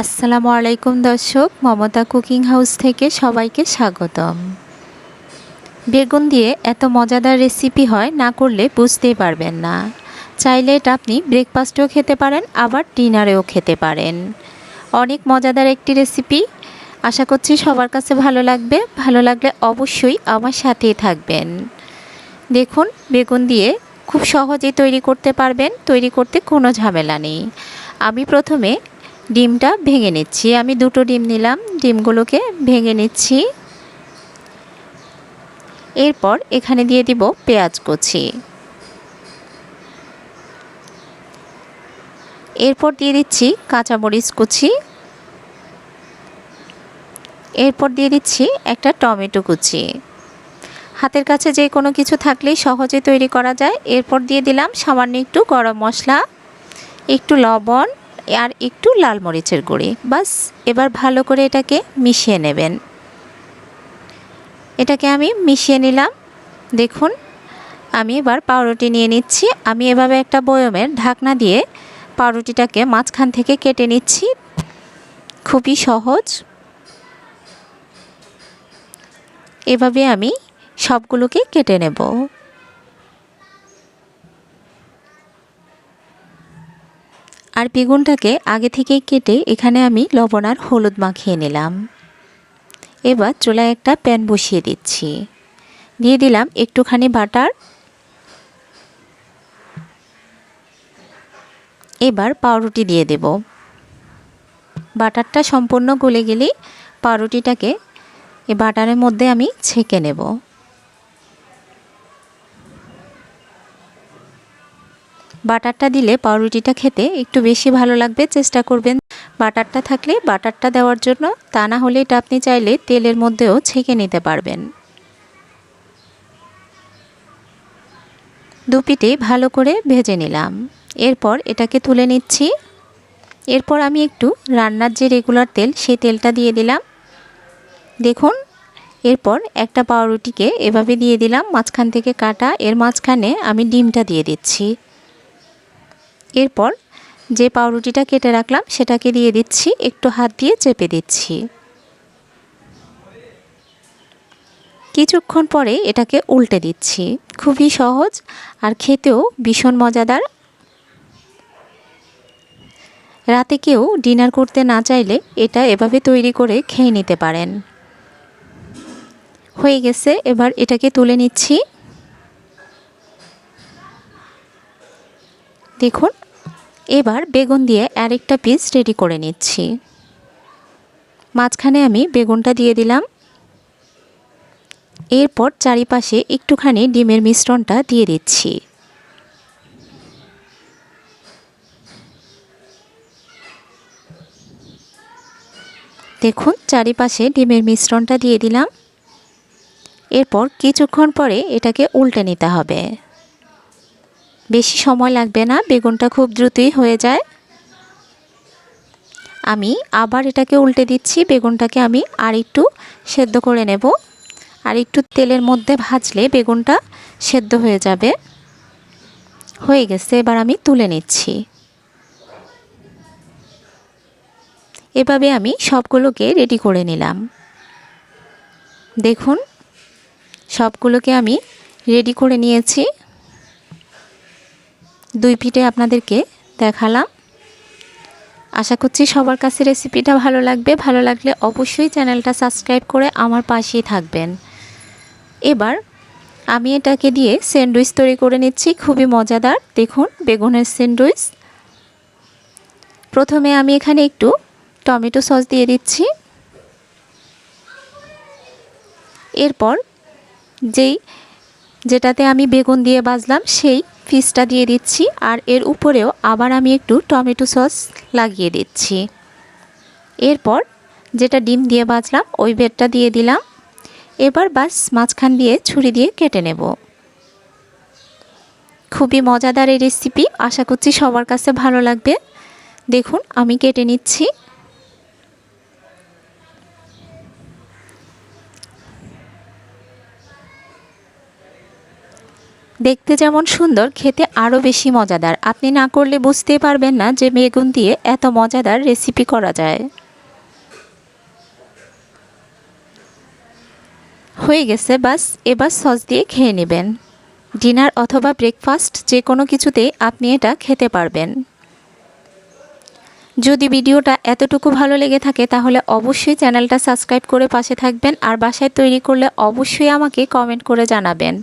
আসসালামু আলাইকুম দর্শক, মমতা কুকিং হাউস থেকে সবাইকে স্বাগতম। বেগুন দিয়ে এত মজাদার রেসিপি হয় না করলে বুঝতেই পারবেন না। চাইলে এটা আপনি ব্রেকফাস্টেও খেতে পারেন, আবার ডিনারেও খেতে পারেন। অনেক মজাদার একটি রেসিপি। আশা করছি সবার কাছে ভালো লাগবে। ভালো লাগলে অবশ্যই আমার সাথেই থাকবেন। দেখুন, বেগুন দিয়ে খুব সহজেই তৈরি করতে পারবেন। তৈরি করতে কোনো ঝামেলা নেই। আমি প্রথমে ডিমটা ভেঙে নিচ্ছি। আমি দুটো ডিম নিলাম, ডিমগুলোকে ভেঙে নিচ্ছি। এরপর এখানে দিয়ে দিব পেঁয়াজ কুচি। এরপর দিয়ে দিচ্ছি কাঁচামরিচ কুচি। এরপর দিয়ে দিচ্ছি একটা টমেটো কুচি। হাতের কাছে যে কোনো কিছু থাকলেই সহজে তৈরি করা যায়। এরপর দিয়ে দিলাম সামান্য একটু গরম মশলা, একটু লবণ আর একটু লাল মরিচের গুঁড়ি। বাস, এবার ভালো করে এটাকে মিশিয়ে নেবেন। এটাকে আমি মিশিয়ে নিলাম। দেখুন, আমি এবার পাউরুটি নিয়ে নিচ্ছি। আমি এভাবে একটা বয়মের ঢাকনা দিয়ে পাউরুটিটাকে মাঝখান থেকে কেটে নিচ্ছি। খুবই সহজ। এভাবে আমি সবগুলোকে কেটে নেব। আর বেগুনটাকে আগে থেকেই কেটে এখানে আমি লবণ আর হলুদ মাখিয়ে নিলাম। এবার চুলায় একটা প্যান বসিয়ে দিচ্ছি। দিয়ে দিলাম একটুখানি বাটার। এবার পাউরুটি দিয়ে দেব। বাটারটা সম্পূর্ণ গলে গেলেই পাউরুটিটাকে এই বাটারের মধ্যে আমি ছেঁকে নেব। বাটারটা দিলে পাউরুটিটা খেতে একটু বেশি ভালো লাগবে, চেষ্টা করবেন। বাটারটা থাকলে বাটারটা দেওয়ার জন্য, তা না হলে এটা আপনি চাইলে তেলের মধ্যেও ছেঁকে নিতে পারবেন। দুপিটি ভালো করে ভেজে নিলাম। এরপর এটাকে তুলে নিচ্ছি। এরপর আমি একটু রান্নার যে রেগুলার তেল, সেই তেলটা দিয়ে দিলাম। দেখুন, এরপর একটা পাউরুটিকে এভাবে দিয়ে দিলাম, মাঝখান থেকে কাটা। এর মাঝখানে আমি ডিমটা দিয়ে দিচ্ছি। এরপর যে পাউরুটিটা কেটে রাখলাম, সেটাকে দিয়ে দিচ্ছি, একটু হাত দিয়ে চেপে দিচ্ছি। কিছুক্ষণ পরে এটাকে উল্টে দিচ্ছি। খুবই সহজ আর খেতেও ভীষণ মজাদার। রাতে কেউ ডিনার করতে না চাইলে এটা এভাবে তৈরি করে খেয়ে নিতে পারেন। হয়ে গেছে, এবার এটাকে তুলে নিচ্ছি। দেখুন, এবার বেগুন দিয়ে আরেকটা পিস রেডি করে নিচ্ছি। মাঝখানে আমি বেগুনটা দিয়ে দিলাম। এরপর চারিপাশে একটুখানি ডিমের মিশ্রণটা দিয়ে দিচ্ছি। দেখুন, চারিপাশে ডিমের মিশ্রণটা দিয়ে দিলাম। এরপর কিছুক্ষণ পরে এটাকে উল্টে নিতে হবে। বেশি সময় লাগবে না, বেগুনটা খুব দ্রুতই হয়ে যায়। আমি আবার এটাকে উল্টে দিচ্ছি, বেগুনটাকে আমি আর একটু সেদ্ধ করে নেব। আর একটু তেলের মধ্যে ভাজলে বেগুনটা সেদ্ধ হয়ে যাবে। হয়ে গেছে, এবার আমি তুলে নিচ্ছি। এভাবে আমি সবগুলোকে রেডি করে নিলাম। দেখুন, সবগুলোকে আমি রেডি করে নিয়েছি। দুই পিঠে আপনাদেরকে দেখালাম। আশা করছি সবার কাছে রেসিপিটা ভালো লাগবে। ভালো লাগলে অবশ্যই চ্যানেলটা সাবস্ক্রাইব করে আমার পাশেই থাকবেন। এবার আমি এটাকে দিয়ে স্যান্ডউইচ তৈরি করে নিচ্ছি। খুবই মজাদার। দেখুন, বেগুনের স্যান্ডউইচ প্রথমে আমি এখানে একটু টমেটো সস দিয়ে দিচ্ছি। এরপর যেই যেটাতে আমি বেগুন দিয়ে বাজলাম সেই ফিসটা দিয়ে দিচ্ছি আর এর উপরেও আবার আমি একটু টমেটো সস লাগিয়ে দিচ্ছি। এরপর যেটা ডিম দিয়ে বাজলাম ওই বেডটা দিয়ে দিলাম। এবার বাস মাঝখান দিয়ে ছুরি দিয়ে কেটে নেব। খুবই মজাদার এই রেসিপি আশা করছি সবার কাছে ভালো লাগবে। দেখুন, আমি কেটে নিচ্ছি। দেখতে যেমন সুন্দর, খেতে আরও বেশি মজাদার। আপনি না করলে বুঝতেই পারবেন না যে বেগুন দিয়ে এত মজাদার রেসিপি করা যায়। হয়ে গেছে, বাস। এবার সস দিয়ে খেয়ে নেবেন। ডিনার অথবা ব্রেকফাস্ট যে কোনো কিছুতেই আপনি এটা খেতে পারবেন। যদি ভিডিওটা এতটুকু ভালো লেগে থাকে, তাহলে অবশ্যই চ্যানেলটা সাবস্ক্রাইব করে পাশে থাকবেন আর বাসায় তৈরি করলে অবশ্যই আমাকে কমেন্ট করে জানাবেন।